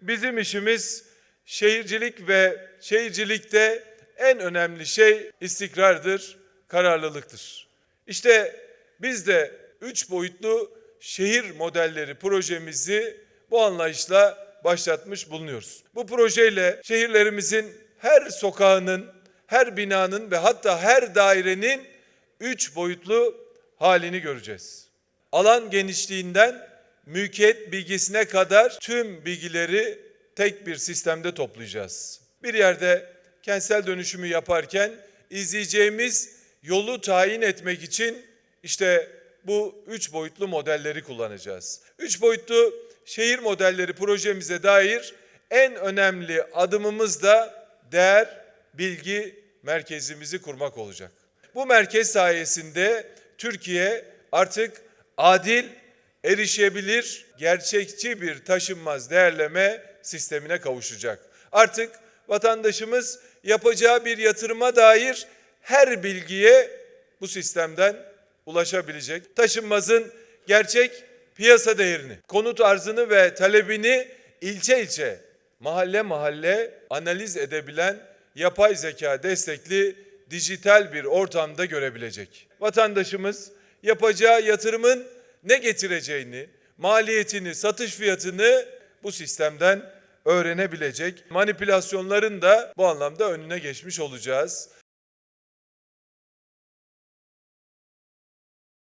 Bizim işimiz şehircilik ve şehircilikte en önemli şey istikrardır, kararlılıktır. İşte biz de üç boyutlu şehir modelleri projemizi bu anlayışla başlatmış bulunuyoruz. Bu projeyle şehirlerimizin her sokağının, her binanın ve hatta her dairenin üç boyutlu halini göreceğiz. Alan genişliğinden mülkiyet bilgisine kadar tüm bilgileri tek bir sistemde toplayacağız. Bir yerde kentsel dönüşümü yaparken izleyeceğimiz yolu tayin etmek için işte bu üç boyutlu modelleri kullanacağız. Üç boyutlu şehir modelleri projemize dair en önemli adımımız da değer bilgi merkezimizi kurmak olacak. Bu merkez sayesinde Türkiye artık adil, erişebilir, gerçekçi bir taşınmaz değerleme sistemine kavuşacak. Artık vatandaşımız yapacağı bir yatırıma dair her bilgiye bu sistemden ulaşabilecek. Taşınmazın gerçek piyasa değerini, konut arzını ve talebini ilçe ilçe, mahalle mahalle analiz edebilen yapay zeka destekli dijital bir ortamda görebilecek. Vatandaşımız yapacağı yatırımın ne getireceğini, maliyetini, satış fiyatını bu sistemden öğrenebilecek. Manipülasyonların da bu anlamda önüne geçmiş olacağız.